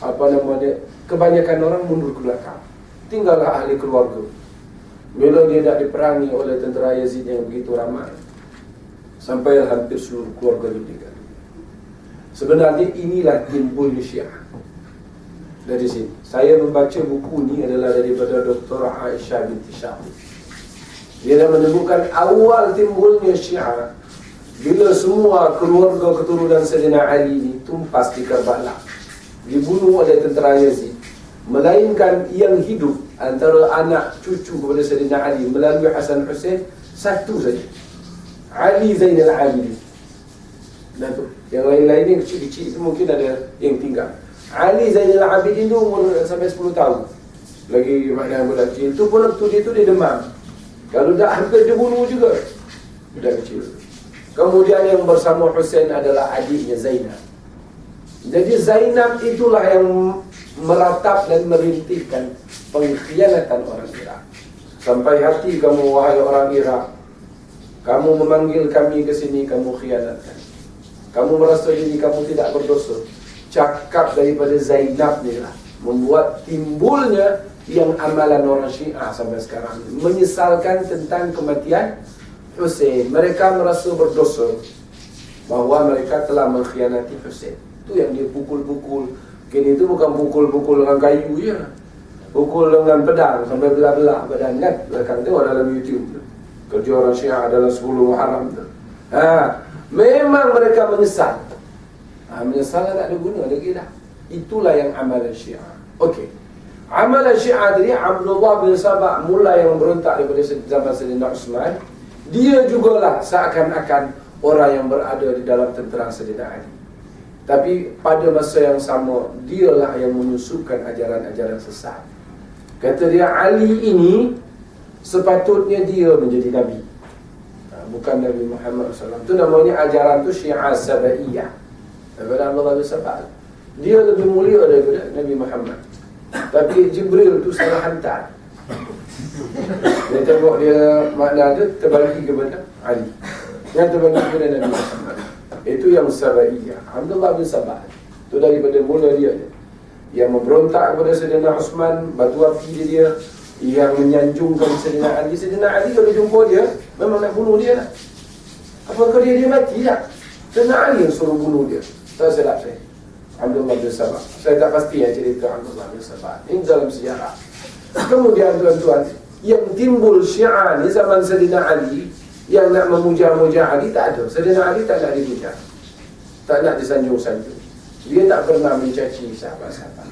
apa namanya kebanyakan orang mundur ke belakang. Tinggallah ahli keluarga. Bila dia tidak diperangi oleh tentera Yazid yang begitu ramai Sampai hampir seluruh keluarga dia meninggal Sebenarnya inilah timbul Syiah Dari sini Saya membaca buku ini adalah daripada Dr. Aisyah binti Syahid Dia dah menemukan awal timbulnya Syiah Bila semua keluarga keturunan Sayyidina Ali ini tumpas di Karbala Dibunuh oleh tentera Yazid Melainkan yang hidup antara anak cucu kepada Sayyidina Ali melalui Hasan Hussein satu saja. Ali Zainal Abidin. Dan tu. Yang lain-lain yang kecil-kecil itu mungkin ada yang tinggal. Ali Zainal Abidin tu umur sampai 10 tahun. Lagi makna budak kecil. Tu pun waktu dia tu dia demam. Kalau dah hampir dia bunuh juga budak kecil. Kemudian yang bersama Hussein adalah adiknya Zainab jadi Zainab itulah yang meratap dan merintihkan pengkhianatan orang Irak. Sampai hati kamu wahai orang Irak, kamu memanggil kami ke sini, kamu khianatkan. Kamu merasa ini kamu tidak berdosa. Cakap daripada Zainab ni lah. Membuat timbulnya yang amalan orang Syiah sampai sekarang. Menyesalkan tentang kematian Hussein. Mereka merasa berdosa bahawa mereka telah mengkhianati Hussein. Itu yang dia pukul-pukul. Kini itu bukan pukul-pukul dengan kayu je. Pukul dengan pedang sampai belah-belah badan. Kan belakang tu dalam YouTube tu. Kerja orang syiah dalam 10 Muharram tu. Ha, memang mereka menyesal. Ha, menyesal tak ada guna lagi dah itulah yang amalan syiah. Okey. amalan syiah tadi Abdullah bin Sabah mula yang memberontak daripada zaman Sayyidina Usman dia jugalah seakan-akan orang yang berada di dalam tentera Sayyidina Ali tapi pada masa yang sama dialah yang menyusukan ajaran-ajaran sesat. Kata dia Ali ini sepatutnya dia menjadi Nabi. Ha, Bukan Nabi Muhammad SAW Itu namanya ajaran tu Syiah Sabaiyah Daripada Allah Sabah Dia lebih mulia daripada Nabi Muhammad. Tapi Jibril tu salah hantar. Dia tengok dia makna dia terbagi kepada Ali. Yang terbagi kepada Nabi Muhammad Itu yang Sabaiyah Alhamdulillah bin Sabah Itu daripada mula dia yang memberontak kepada Sayyidina Osman batu api dia yang menyanjungkan Sayyidina Ali. Sayyidina Ali kalau jumpa dia memang nak bunuh dia apakah dia dia mati tak? Sayyidina Ali yang suruh bunuh dia. Tak silap saya Abdullah bin Sabah saya tak pasti yang cerita Abdullah bin Sabah ini dalam sejarah. Kemudian tuan-tuan yang timbul syiah ni zaman Sayyidina Ali yang nak memuja-muja Ali tak ada Sayyidina Ali tak nak dimuja tak nak disanjung-sanjung dia tak pernah mencaci sahabat-sahabat.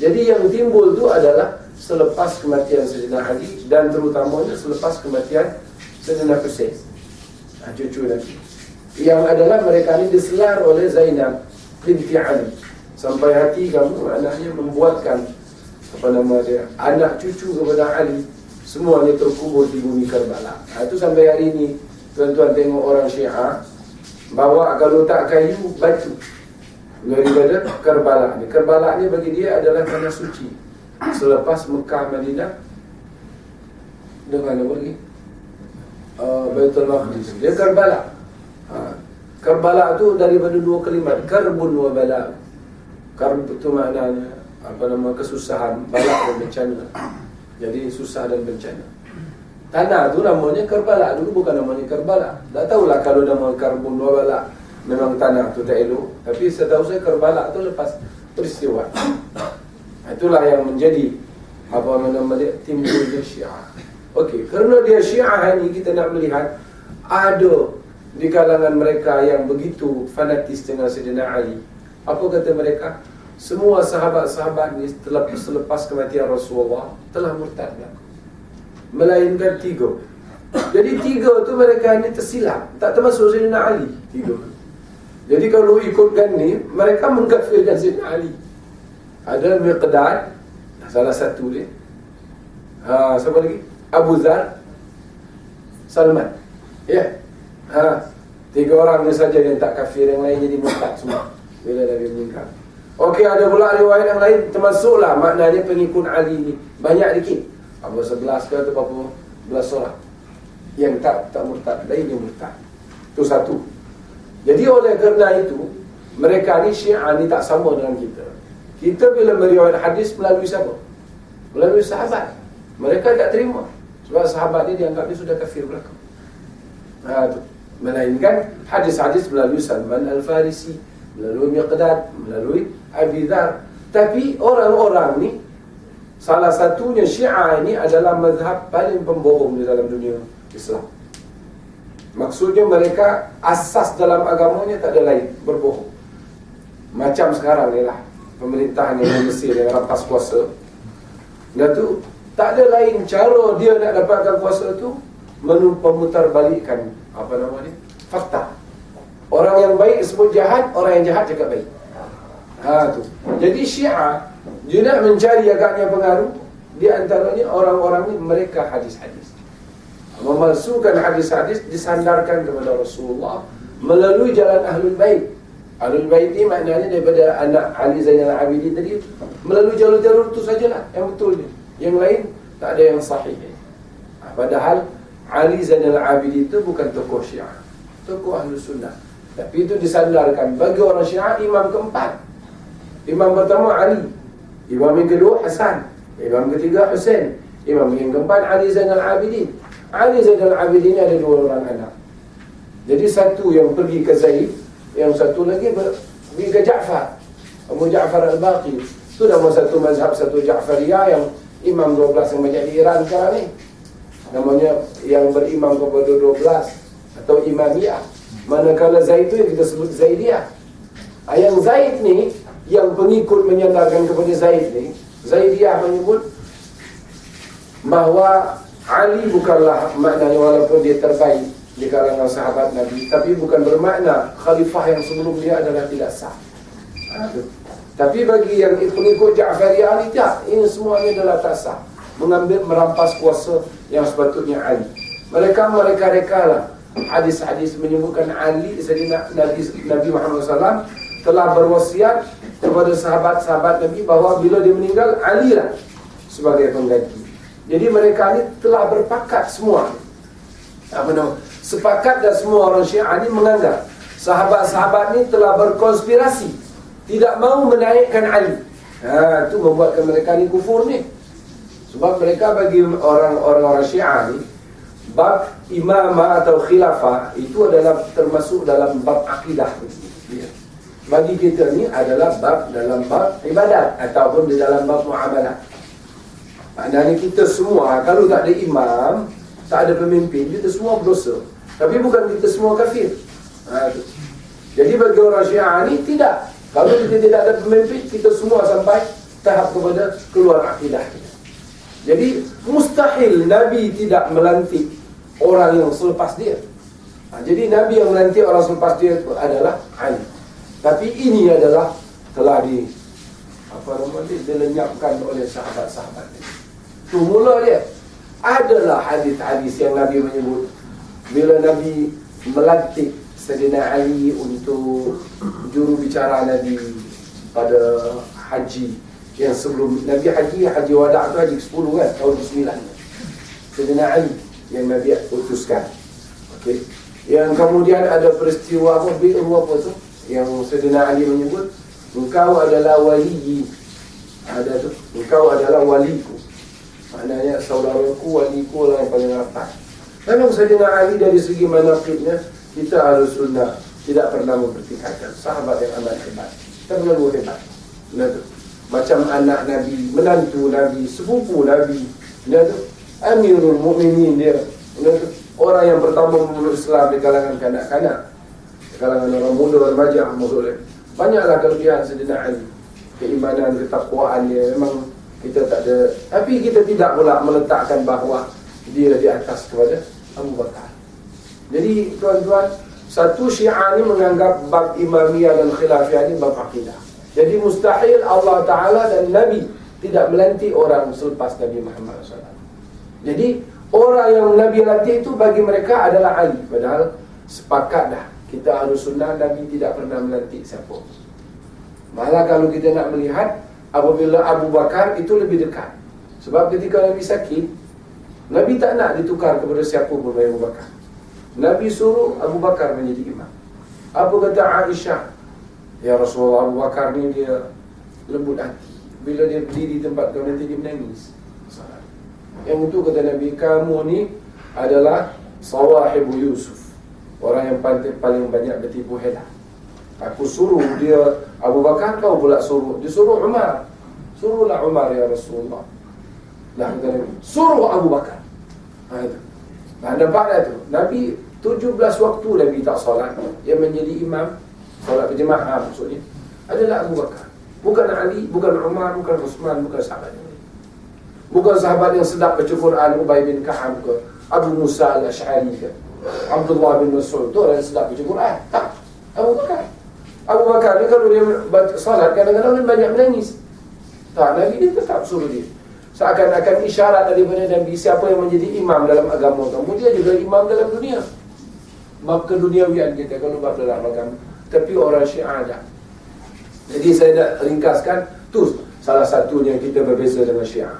Jadi yang timbul tu adalah selepas kematian Sayyidina Ali dan terutamanya selepas kematian Sayyidina Hussein. Ha, cucu Nabi. Yang adalah mereka ini diselar oleh Zainab binti Ali. Sampai hati kamu anaknya membuatkan apa nama dia anak cucu kepada Ali semuanya terkubur di bumi Karbala. Ha, itu sampai hari ini tuan-tuan tengok orang Syiah bawa kalau tak kayu batu daripada Karbala ni. Karbala ni bagi dia adalah tanah suci. Selepas Mekah Madinah dengan apa lagi? Uh, Baitul Maqdis. Dia Karbala. Ha. Karbala tu daripada dua kalimat, karbun wa bala. Karb itu maknanya apa nama kesusahan, bala dan bencana. Jadi susah dan bencana. Tanah tu namanya Karbala, dulu bukan namanya Karbala. Tak tahulah kalau nama karbun wa bala memang tanah tu tak elok. Tapi setahu saya Kerbala tu lepas peristiwa. Itulah yang menjadi apa nama dia timbul dia syiah. Okey, kerana dia syiah ini kita nak melihat ada di kalangan mereka yang begitu fanatis dengan Sayyidina Ali. Apa kata mereka semua sahabat-sahabat ni setelah selepas kematian Rasulullah telah murtad melainkan tiga jadi tiga tu mereka ini tersilap tak termasuk Sayyidina Ali tiga jadi kalau ikutkan ni, mereka mengkafirkan Sayyidina Ali. Ada Miqdad, salah satu dia. Ha, siapa lagi? Abu Zar, Salman. Ya. Yeah. Ha, tiga orang ni saja yang tak kafir, yang lain jadi murtad semua. Bila Nabi meninggal. Okey, ada pula riwayat yang lain termasuklah maknanya pengikut Ali ni banyak dikit. Apa sebelas ke atau berapa belas orang yang tak tak murtad, lainnya murtad. Itu satu. Jadi oleh kerana itu Mereka ni syiah ni tak sama dengan kita Kita bila meriwayat hadis melalui siapa? Melalui sahabat. Mereka tak terima. Sebab sahabat dia dianggap dia sudah kafir belakang. Ha, tu. Melainkan hadis-hadis melalui Salman Al-Farisi, melalui Miqdad, melalui Abi Dhar. Tapi orang-orang ni, salah satunya Syiah ini adalah mazhab paling pembohong di dalam dunia Islam. Maksudnya mereka asas dalam agamanya tak ada lain, berbohong. Macam sekarang ni lah, pemerintahan yang Mesir yang rampas kuasa. Dan tu, tak ada lain cara dia nak dapatkan kuasa tu, memutar balikkan, apa nama dia? Fakta. Orang yang baik sebut jahat, orang yang jahat cakap baik. Ha tu. Jadi Syiah, dia nak mencari agaknya pengaruh, di antaranya orang-orang ni mereka hadis-hadis memalsukan hadis-hadis disandarkan kepada Rasulullah melalui jalan Ahlul Bait. Ahlul Bait ini maknanya daripada anak Ali Zainal Abidin tadi melalui jalur-jalur itu sajalah yang betul. Yang lain tak ada yang sahih. Ha, padahal Ali Zainal Abidin itu bukan tokoh Syiah. Tokoh Ahlus Sunnah. Tapi itu disandarkan bagi orang Syiah imam keempat. Imam pertama Ali. Imam yang kedua Hasan. Imam ketiga Hussein. Imam yang keempat Ali Zainal Abidin. Ali Zainal Abidin ada dua orang anak. Jadi satu yang pergi ke Zaid, yang satu lagi pergi ke Ja'far. Abu Ja'far Al-Baqi. Itu nama satu mazhab satu Ja'fariyah yang imam 12 yang banyak di Iran sekarang ni. Namanya yang berimam kepada 12 atau Imamiyah. Manakala Zaid itu yang kita sebut Zaidiyah. Ah, yang Zaid ni, yang pengikut menyandarkan kepada Zaid ni, Zaidiyah menyebut bahawa Ali bukanlah maknanya walaupun dia terbaik di kalangan sahabat Nabi tapi bukan bermakna khalifah yang sebelum dia adalah tidak sah. Tapi bagi yang pengikut Ja'fariyah ini tak, ini semuanya adalah tak sah. Mengambil merampas kuasa yang sepatutnya Ali. Mereka mereka reka lah hadis-hadis menyebutkan Ali Nabi, Nabi Muhammad SAW telah berwasiat kepada sahabat-sahabat Nabi bahawa bila dia meninggal Ali lah sebagai pengganti. Jadi mereka ni telah berpakat semua. Apa nama? Sepakat dan semua orang Syiah ni menganggap sahabat-sahabat ni telah berkonspirasi tidak mahu menaikkan Ali. Ha, itu membuatkan mereka ni kufur ni. Sebab mereka bagi orang-orang orang Syiah ni bab imamah atau khilafah itu adalah termasuk dalam bab akidah. Ya. Bagi kita ni adalah bab dalam bab ibadat ataupun di dalam bab muamalah. Maknanya kita semua Kalau tak ada imam Tak ada pemimpin Kita semua berdosa. Tapi bukan kita semua kafir. Ha, Jadi bagi orang syiah ni Tidak. Kalau kita tidak ada pemimpin Kita semua sampai Tahap kepada keluar akidah Jadi mustahil Nabi tidak melantik Orang yang selepas dia. Ha, Jadi Nabi yang melantik orang selepas dia itu adalah Ali Tapi ini adalah Telah di apa namanya dilenyapkan oleh sahabat-sahabat ini. Tu mula dia. Adalah hadis-hadis yang Nabi menyebut. Bila Nabi melantik Sayyidina Ali untuk juru bicara Nabi pada haji yang sebelum Nabi haji haji wada' tu haji ke-10 kan tahun ke-9 Sayyidina Ali yang Nabi utuskan okey. Yang kemudian ada peristiwa apa bi'ru apa tu yang Sayyidina Ali menyebut engkau adalah wali ada tu engkau adalah waliku Maknanya saudaraku, waliku lah yang paling rapat. Memang Sayyidina Ali dari segi manakibnya, kita harus sunnah. Tidak pernah mempertikaikan. Sahabat yang amat hebat. Terlalu hebat. Macam anak Nabi, menantu Nabi, sepupu Nabi. Amirul Mukminin dia. Orang yang pertama memeluk Islam di kalangan kanak-kanak. Kalangan orang muda, remaja, maksudnya. Banyaklah kelebihan Sayyidina Ali. Keimanan, ketakwaan dia. Memang kita tak ada tapi kita tidak pula meletakkan bahawa dia di atas kepada Abu Bakar jadi tuan-tuan satu syiah ni menganggap bab imamiyah dan khilafiyah ni bab akidah jadi mustahil Allah Ta'ala dan Nabi tidak melantik orang selepas Nabi Muhammad SAW jadi orang yang Nabi lantik itu bagi mereka adalah Ali padahal sepakat dah kita harus sunnah Nabi tidak pernah melantik siapa malah kalau kita nak melihat apabila Abu Bakar itu lebih dekat. Sebab ketika Nabi sakit, Nabi tak nak ditukar kepada siapa pun Abu Bakar. Nabi suruh Abu Bakar menjadi imam. Apa kata Aisyah? Ya Rasulullah Abu Bakar ni dia lembut hati. Bila dia berdiri di tempat kau nanti dia menangis. Yang itu kata Nabi, kamu ni adalah sawahibu Yusuf. Orang yang paling, paling banyak bertipu helah. Aku suruh dia Abu Bakar kau pula suruh. Dia suruh Umar. Suruhlah Umar ya Rasulullah. Lah suruh Abu Bakar. Ha itu. Nah, nampak tak tu? Nabi 17 waktu Nabi tak solat. Dia menjadi imam solat berjemaah maksudnya. Adalah Abu Bakar. Bukan Ali, bukan Umar, bukan Uthman, bukan sahabat yang lain. Bukan sahabat yang sedap baca Quran, Ubay bin Kaham ke, Abu Musa al-Ash'ari ke, Abdullah bin Mas'ud, itu orang sedap baca Quran. Tak, Abu Bakar. Abu Bakar ni kalau dia baca salat, kadang-kadang dia banyak menangis. Tak, Nabi dia tetap suruh dia. Seakan-akan isyarat daripada Nabi siapa yang menjadi imam dalam agama kamu, dia juga imam dalam dunia. Bab keduniawian kita kalau bab dalam agama. Tapi orang syiah tak. Jadi saya nak ringkaskan tu salah satu yang kita berbeza dengan Syiah.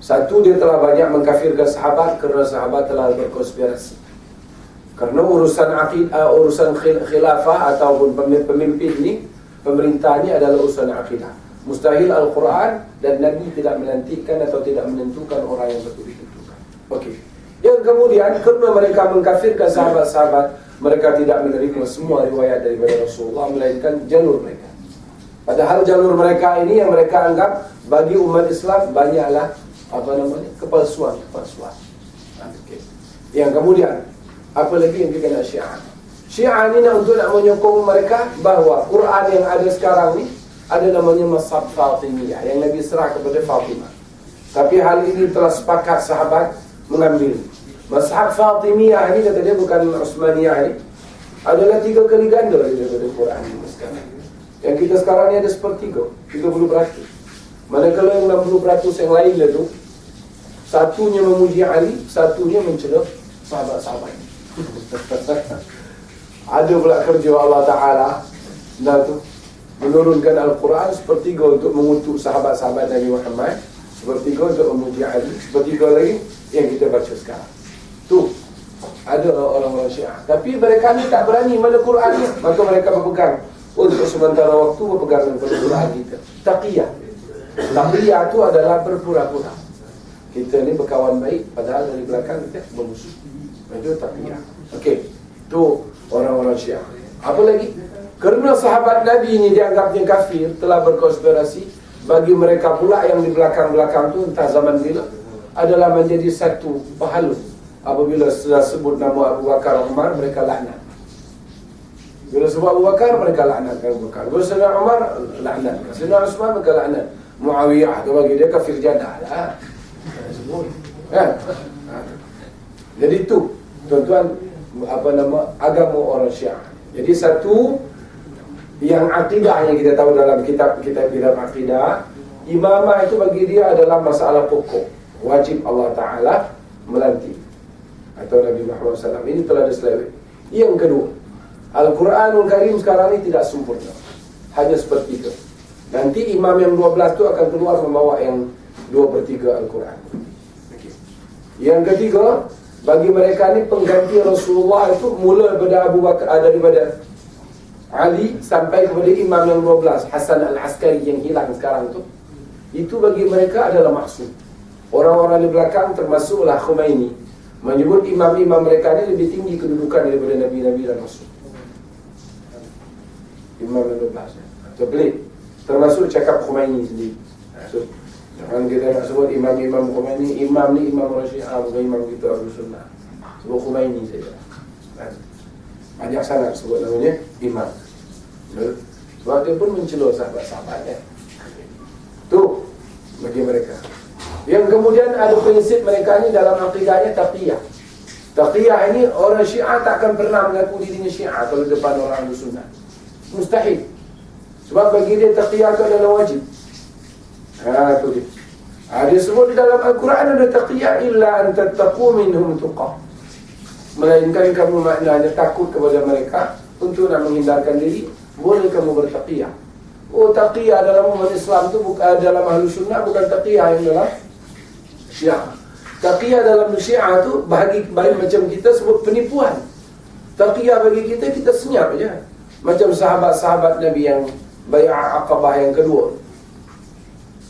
Satu dia telah banyak mengkafirkan sahabat kerana sahabat telah berkonspirasi. Kerana urusan akidah, urusan khilafah ataupun pemimpin ni, pemerintah ni adalah urusan akidah. Mustahil Al-Quran dan Nabi tidak menantikan atau tidak menentukan orang yang betul ditentukan. Okey. Yang kemudian kerana mereka mengkafirkan sahabat-sahabat, mereka tidak menerima semua riwayat daripada Rasulullah melainkan jalur mereka. Padahal jalur mereka ini yang mereka anggap bagi umat Islam banyaklah apa namanya kepalsuan kepalsuan. Okay. Yang kemudian apa lagi yang kita nak syiah? Syiah ini nak untuk nak menyokong mereka bahawa Quran yang ada sekarang ni ada namanya Masab Fatimiyah yang Nabi serah kepada Fatimah. Tapi hal ini telah sepakat sahabat mengambil. Masab Fatimiyah ini kata dia bukan Osmaniyah ini adalah tiga kali ganda daripada Quran ini sekarang. Yang kita sekarang ni ada sepertiga 30 beratus Manakala yang 60 beratus yang lain tu Satunya memuji Ali Satunya mencela sahabat-sahabat Ada pula kerja Allah Ta'ala Nah tu Menurunkan Al-Quran Sepertiga untuk mengutuk sahabat-sahabat Nabi Muhammad Sepertiga untuk memuji Ali Sepertiga lagi yang kita baca sekarang Tu ada orang-orang syiah Tapi mereka ni tak berani mana Quran ni Maka mereka berpegang untuk sementara waktu berpegang dengan Quran kita. Taqiyah. Taqiyah itu adalah berpura-pura. Kita ni berkawan baik padahal dari belakang kita bermusuh. Itu taqiyah. Okey. Itu orang-orang Syiah. Apa lagi? Kerana sahabat Nabi ini dianggapnya kafir, telah berkonspirasi bagi mereka pula yang di belakang-belakang tu entah zaman bila adalah menjadi satu pahala apabila sudah sebut nama Abu Bakar Umar mereka laknat bila sebut Abu Bakar, mereka laknatkan Abu Bakar. Bila sebut Umar, laknatkan. Sebut Osman, mereka laknat. Muawiyah, tu bagi dia kafir jadah lah. Sebut. Kan? Jadi tu, tuan-tuan, apa nama, agama orang syiah. Jadi satu, yang akidah yang kita tahu dalam kitab kitab kitab akidah, imamah itu bagi dia adalah masalah pokok. Wajib Allah Ta'ala melantik. Atau Nabi Muhammad SAW. Ini telah diselewet. Yang kedua, Al-Quranul Karim sekarang ini tidak sempurna Hanya seperti itu Nanti imam yang 12 itu akan keluar membawa yang 2 per 3 Al-Quran okay. Yang ketiga Bagi mereka ini pengganti Rasulullah itu Mula daripada Abu Bakar ah, Daripada Ali sampai kepada imam yang 12 Hasan Al-Askari yang hilang sekarang itu Itu bagi mereka adalah maksud. Orang-orang di belakang termasuklah Khomeini Menyebut imam-imam mereka ini lebih tinggi kedudukan daripada Nabi-Nabi dan Rasul. Imam Ibn Abbas Terbelit. Termasuk cakap Khomeini sendiri. So, Jangan kita nak sebut imam-imam Khomeini. Imam ni imam Rasyiah Bukan imam kita Abu Sunnah. Sebut Khomeini saja. Banyak sangat sebut namanya Imam. Sebab dia pun mencelur sahabat-sahabatnya Tu Bagi mereka. Yang kemudian ada prinsip mereka ni Dalam akidahnya Taqiyah. Taqiyah ini orang syiah takkan pernah mengaku dirinya syiah Kalau depan orang Abu Sunnah. Mustahil. Sebab bagi dia taqiyah itu adalah wajib. Haa itu dia ha, Dia sebut di dalam Al-Quran ada taqiyah Illa antattaqu minhum tuqah Melainkan kamu maknanya takut kepada mereka Untuk nak menghindarkan diri Boleh kamu bertaqiyah Oh taqiyah dalam umat Islam itu bukan dalam ahlu sunnah Bukan taqiyah yang dalam syiah. Taqiyah dalam syiah itu Bahagi baik macam kita sebut penipuan. Taqiyah bagi kita kita senyap saja macam sahabat-sahabat Nabi yang bayar akabah yang kedua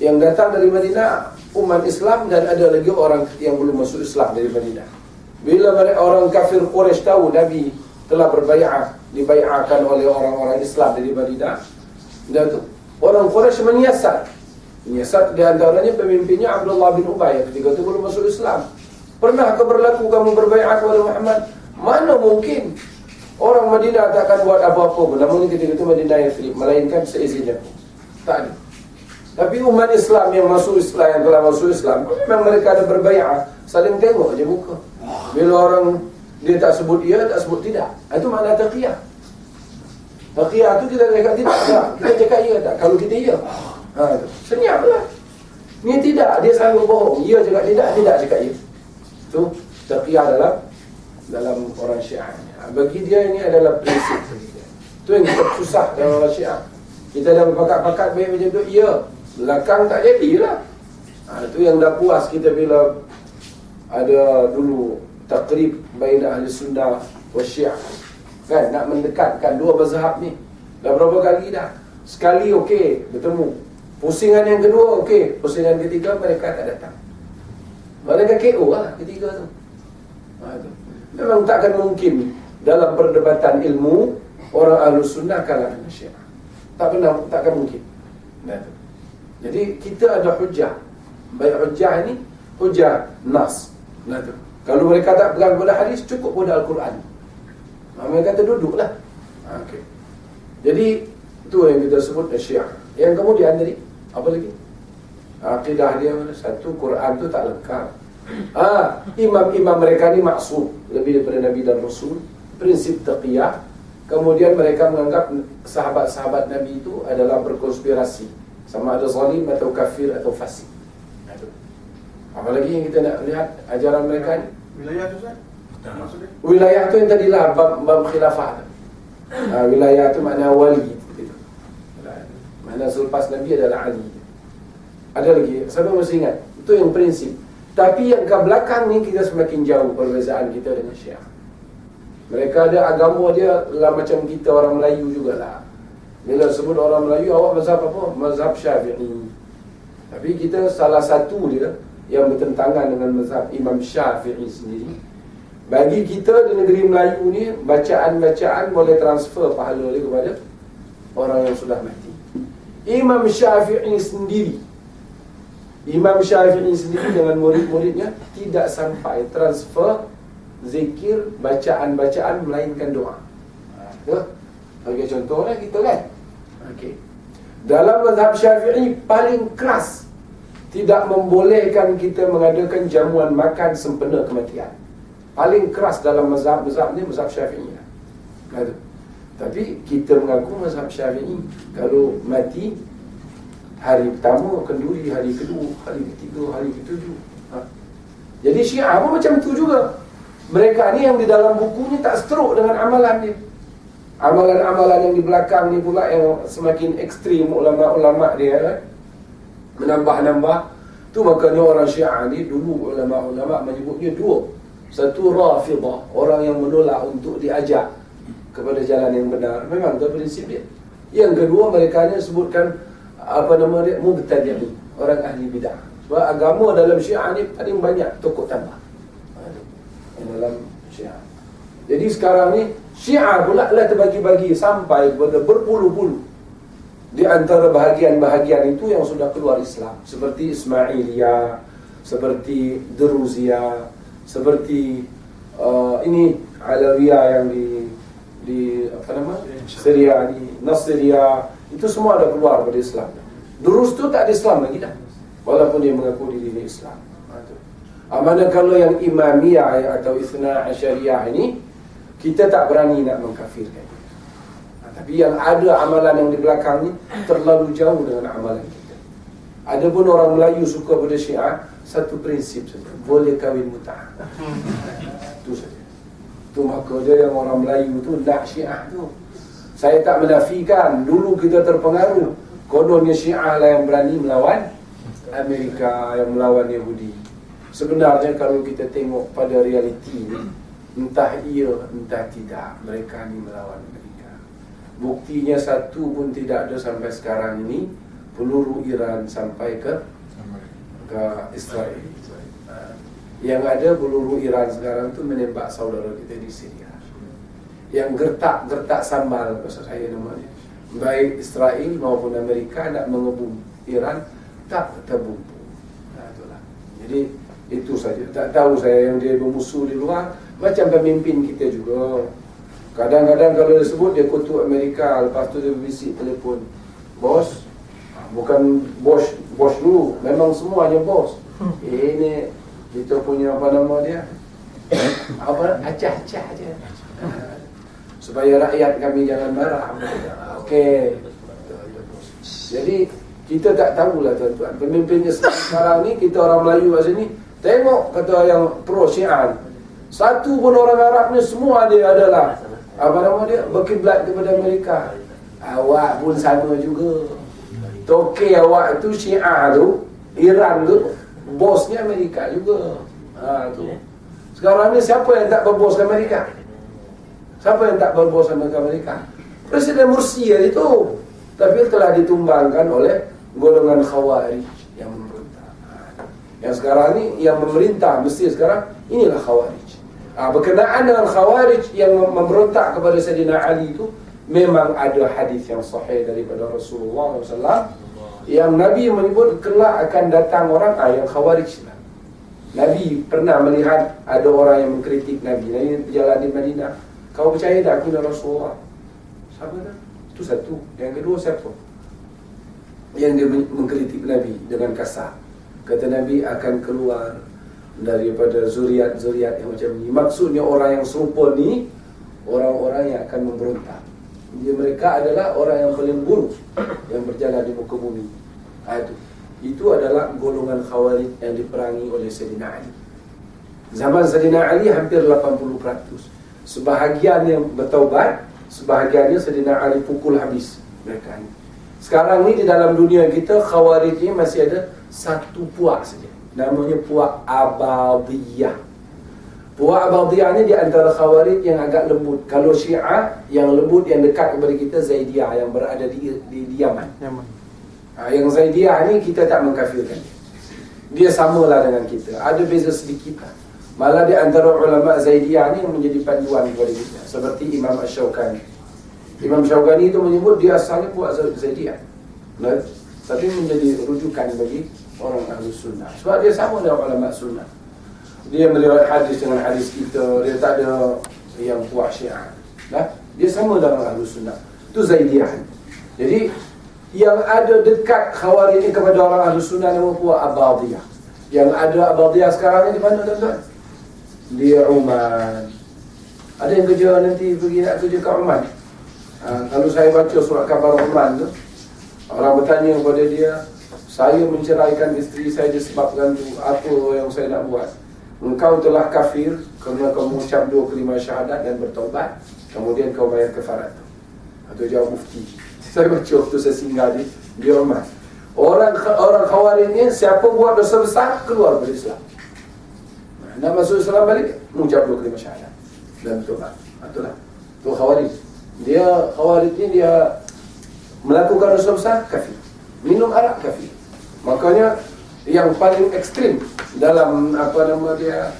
yang datang dari Madinah umat Islam dan ada lagi orang yang belum masuk Islam dari Madinah. Bila mereka orang kafir Quraisy tahu Nabi telah berbayar dibayarkan oleh orang-orang Islam dari Madinah dan tu. Orang Quraisy menyiasat. Menyiasat di antaranya pemimpinnya Abdullah bin Ubay ketika itu belum masuk Islam. Pernah berlaku kamu berbayar kepada Muhammad? Mana mungkin orang Madinah tak akan buat apa-apa namun ketika itu Madinah yang melainkan seizinnya tak ada tapi umat Islam yang masuk Islam yang telah masuk Islam memang mereka ada berbayar saling tengok je muka bila orang dia tak sebut iya, tak sebut tidak. Itu makna taqiyah. Taqiyah tu kita cakap tidak. Tak. Kita cakap iya tak. Kalau kita iya. Ha, Senyap lah. Ni tidak. Dia selalu bohong. Iya cakap tidak. Tidak cakap iya. Itu taqiyah dalam dalam orang syiah. Ha, bagi dia ini adalah prinsip. Itu yang kita susah dalam orang syiah. Kita dah berpakat-pakat baik macam tu. Iya. Belakang tak jadilah. Ha, itu yang dah puas kita bila ada dulu takrib bain ahli sunnah wa syiah. Kan nak mendekatkan dua mazhab ni. Dah berapa kali dah? Sekali okey bertemu. Pusingan yang kedua okey pusingan ketiga mereka tak datang. Mereka KO lah ketiga tu. Ha, tu. Memang takkan mungkin dalam perdebatan ilmu orang ahli sunnah kalah dengan syiah. Tak pernah takkan mungkin. Nah, tu. Jadi kita ada hujah baik hujah ini hujah nas tu kalau mereka tak pegang pada hadis, cukup pada Al-Quran. Mereka kata duduklah. Ha, okay. Jadi, itu yang kita sebut syiah. Yang kemudian tadi, apa lagi? Akidah dia satu, Quran tu tak lengkap. Ah, imam-imam mereka ni maksud lebih daripada Nabi dan Rasul. Prinsip taqiyah. Kemudian mereka menganggap sahabat-sahabat Nabi itu adalah berkonspirasi. Sama ada zalim atau kafir atau fasik. Apalagi yang kita nak lihat ajaran mereka ni. Wilayah tu Ustaz? Wilayah tu yang tadi lah bab, bab khilafah tu. Ha, wilayah tu makna wali gitu. Mana selepas Nabi adalah Ali. Ada lagi, siapa mesti ingat? Itu yang prinsip. Tapi yang ke belakang ni kita semakin jauh perbezaan kita dengan Syiah. Mereka ada agama dia lah macam kita orang Melayu jugalah. Bila sebut orang Melayu, awak mazhab apa? Mazhab Syafi'i. Tapi kita salah satu dia, yang bertentangan dengan mazhab Imam Syafi'i sendiri. Bagi kita di negeri Melayu ni, bacaan-bacaan boleh transfer pahala dia kepada orang yang sudah mati. Imam Syafi'i sendiri, Imam Syafi'i sendiri dengan murid-muridnya tidak sampai transfer zikir, bacaan-bacaan melainkan doa. Ya? Bagi contohnya kita kan. Okey. Dalam mazhab Syafi'i paling keras tidak membolehkan kita mengadakan jamuan makan sempena kematian. Paling keras dalam mazhab-mazhab ni mazhab syafi'i. Kata. Tapi kita mengaku mazhab syafi'i kalau mati hari pertama, kenduri, hari kedua, hari ketiga, hari ketujuh. Ha. Jadi syiah pun macam tu juga. Mereka ni yang di dalam buku ni tak seteruk dengan amalan dia. Amalan-amalan yang di belakang ni pula yang semakin ekstrim ulama-ulama dia kan menambah-nambah. Tu makanya orang syiah ni dulu ulama-ulama menyebutnya dua. Satu rafidah orang yang menolak untuk diajak kepada jalan yang benar. Memang tu prinsip dia. Yang kedua mereka ni sebutkan apa nama dia mubtadi. Orang ahli bidah. Sebab agama dalam syiah ni paling banyak tokok tambah. Dalam syiah. Jadi sekarang ni syiah pula lah terbagi-bagi sampai kepada berpuluh-puluh. Di antara bahagian-bahagian itu yang sudah keluar Islam. Seperti Ismailia seperti Deruzia seperti uh, ini Alawiyah yang di di apa nama? Syria di Nasriya. Itu semua ada keluar dari Islam. Durus tu tak ada Islam lagi dah. Walaupun dia mengaku diri Islam. Amanah kalau yang Imamiyah atau Isna Asyariah ini kita tak berani nak mengkafirkan tapi yang ada amalan yang di belakang ni terlalu jauh dengan amalan kita. Ada pun orang Melayu suka pada Syiah satu prinsip saja, boleh kahwin mutah. Itu saja. Tu maka dia yang orang Melayu tu nak Syiah tu. Saya tak menafikan dulu kita terpengaruh kononnya Syiah lah yang berani melawan Amerika yang melawan Yahudi. Sebenarnya kalau kita tengok pada realiti ni, entah iya entah tidak mereka ni melawan Amerika. Buktinya satu pun tidak ada sampai sekarang ini peluru Iran sampai ke ke Israel. Yang ada peluru Iran sekarang tu menembak saudara kita di Syria. Yang gertak-gertak sambal bahasa saya namanya. Baik Israel maupun Amerika nak mengebum Iran tak terbumpu. Nah, itulah. Jadi itu saja. Tak tahu saya yang dia bermusuh di luar macam pemimpin kita juga. Kadang-kadang kalau dia sebut dia kutu Amerika, lepas tu dia berbisik telefon. Bos, bukan bos bos dulu, memang semuanya bos. Hmm. Eh, ini kita punya apa nama dia? apa? Acah-acah aja. Supaya rakyat kami jangan marah. Okey. Jadi kita tak tahulah tuan-tuan. Pemimpinnya sekarang ni kita orang Melayu kat sini tengok kata yang pro Syiah. Satu pun orang Arab ni semua dia adalah apa nama dia berkiblat kepada Amerika. Awak pun sama juga. Toke awak tu Syiah tu Iran tu bosnya Amerika juga. Ha, tu. sekarang ni siapa yang tak berbos Amerika? Siapa yang tak berbos ke Amerika? Presiden Mursi itu tapi telah ditumbangkan oleh golongan khawarij yang memerintah. Yang sekarang ni yang memerintah mesti sekarang inilah khawarij ha, berkenaan dengan khawarij yang memberontak kepada Sayyidina Ali itu memang ada hadis yang sahih daripada Rasulullah SAW yang Nabi menyebut kelak akan datang orang ah, yang khawarij lah. Nabi pernah melihat ada orang yang mengkritik Nabi Nabi berjalan di Madinah kau percaya tak aku dan Rasulullah siapa dah? itu satu yang kedua siapa? yang dia mengkritik Nabi dengan kasar kata Nabi akan keluar daripada zuriat-zuriat yang macam ni. Maksudnya orang yang serupa ni orang-orang yang akan memberontak. Dia mereka adalah orang yang paling buruk yang berjalan di muka bumi. Ha, itu. itu adalah golongan khawarij yang diperangi oleh Sayyidina Ali. Zaman Sayyidina Ali hampir 80%. Sebahagian yang bertaubat, sebahagiannya Sayyidina Ali pukul habis mereka ini. Sekarang ni di dalam dunia kita khawarij ini masih ada satu puak saja namanya puak Abadiyah. Puak Abadiyah ni di antara khawarij yang agak lembut. Kalau Syiah yang lembut yang dekat kepada kita Zaidiyah yang berada di di, di Yaman. Yaman. Ha, yang Zaidiyah ni kita tak mengkafirkan dia. Samalah dengan kita. Ada beza sedikit lah. Malah di antara ulama Zaidiyah ni yang menjadi panduan kepada kita. Seperti Imam Ash-Shawqani. Imam Shawqani itu menyebut dia asalnya puak Zaidiyah. Nah, tapi menjadi rujukan bagi orang ahli sunnah. Sebab dia sama dengan ulama sunnah. Dia melihat hadis dengan hadis kita dia tak ada yang puak syiah. Nah? dia sama dengan ahli sunnah. Itu Zaidiyah. Jadi yang ada dekat khawarij ini kepada orang ahli sunnah nama puak Abadiyah. Yang ada Abadiyah sekarang ni di mana tuan-tuan? Di Oman. Ada yang kerja nanti pergi nak kerja ke Oman? Ha, kalau saya baca surat kabar Oman tu orang bertanya kepada dia saya menceraikan isteri saya disebabkan tu apa yang saya nak buat. Engkau telah kafir kerana kau mengucap dua kelima syahadat dan bertaubat. Kemudian kau bayar kefarat atau jawab mufti. Saya baca waktu saya singgah di di rumah. Orang orang khawarij ni siapa buat dosa besar keluar dari Islam. Nak masuk Islam balik mengucap dua kelima syahadat dan bertaubat. Itulah. Tu khawarij. Dia khawarij ni dia melakukan dosa besar kafir. Minum arak kafir Makanya yang paling ekstrim dalam apa nama dia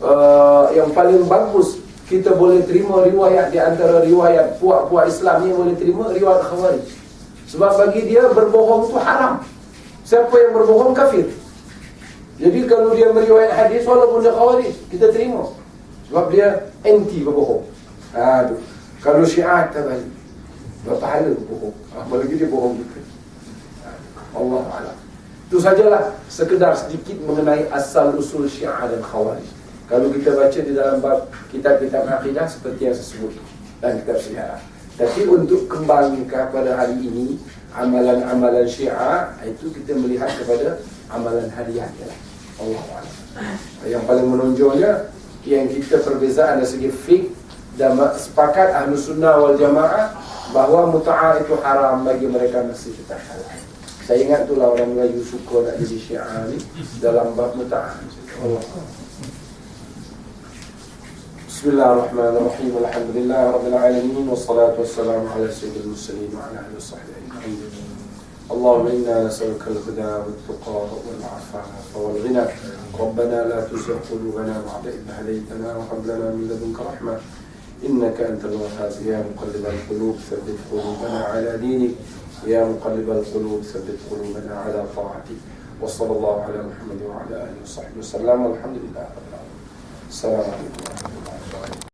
uh, yang paling bagus kita boleh terima riwayat di antara riwayat puak-puak Islam ni boleh terima riwayat Khawarij. Sebab bagi dia berbohong itu haram. Siapa yang berbohong kafir. Jadi kalau dia meriwayat hadis walaupun dia Khawarij, kita terima. Sebab dia anti berbohong. Ha, Kalau Syiah terbalik. Berpahala berbohong. Apalagi dia bohong kita. Allah Allah. Itu sajalah sekedar sedikit mengenai asal usul syiah dan khawarij. Kalau kita baca di dalam bab kitab-kitab akidah seperti yang sebut dan kitab sejarah. Tapi untuk kembali kepada hari ini, amalan-amalan syiah itu kita melihat kepada amalan harian. Allah. Yang paling menonjolnya yang kita perbezaan dari segi fik dan sepakat ahlu sunnah wal jamaah bahawa muta'ah itu haram bagi mereka masih kita halal. Saya ingat itulah orang Melayu suka nak jadi syiah ni dalam bab muta'ah. Allah. Bismillahirrahmanirrahim. Alhamdulillah rabbil alamin wassalatu wassalamu ala sayyidil mursalin wa ala alihi wasahbihi ajma'in. اللهم إنا نسألك الهدى والتقى والعفاف والغنى ربنا لا تزغ قلوبنا بعد إذ هديتنا وهب لنا من لدنك رحمة إنك أنت الوهاب يا مقلب القلوب ثبت قلوبنا على دينك يا مقلب القلوب ثبت قلوبنا على طاعتك وصلى الله على محمد وعلى آله وصحبه وسلم. والحمد لله رب العالمين. السلام عليكم ورحمة الله وبركاته.